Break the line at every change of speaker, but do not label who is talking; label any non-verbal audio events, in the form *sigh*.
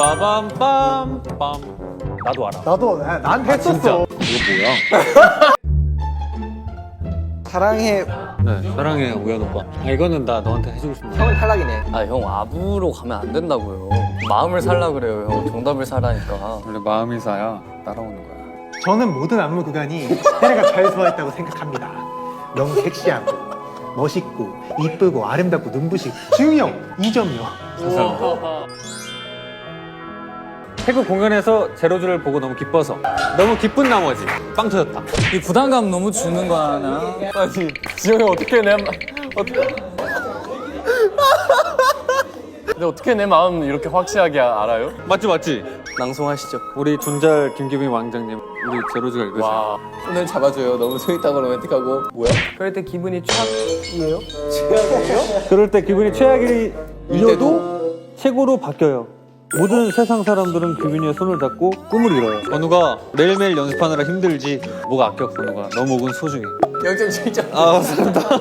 빠밤빰빰. 나도 알아.
나도 나- 나한테 했었어.
이거 뭐야? *laughs*
사랑해.
네, 사랑해 우연 오빠. 아 이거는 나 너한테 해주고 싶은 거.
형은 탈락이네.
아 형 아부로 가면 안 된다고요. 마음을 살라 그래요 형. 정답을 사라니까.
원래 마음이 사야 따라오는 거야.
저는 모든 안무 구간이 테레가 잘 소화했다고 생각합니다. 너무 섹시하고 멋있고 이쁘고 아름답고 눈부시고 지웅이 형 2점이요.
감사합니다. 태국 공연에서 제로즈를 보고 너무 기뻐서 너무 기쁜 나머지 빵 터졌다.
이 부담감 너무 주는 거 하나? 아니 지영이 어떻게 내 마... 어떻게... 근데 어떻게 내 마음 이렇게 확실하게 알아요?
맞지 맞지.
낭송하시죠.
우리 존잘 김규빈 왕장님 우리 제로즈가 읽으세요.
와 손을 잡아줘요. 너무 스윗하고 로맨틱하고 뭐야?
그럴 때 기분이 최악이에요? *laughs*
그럴 때 기분이 최악이 이어도 최고로 바뀌어요. 모든 세상 사람들은 규빈이의 손을 잡고 꿈을 이뤄요. 건우가 매일매일 연습하느라 힘들지 뭐가 아껴 건우가 너 목은 소중해.
0.7점.
아 감사합니다.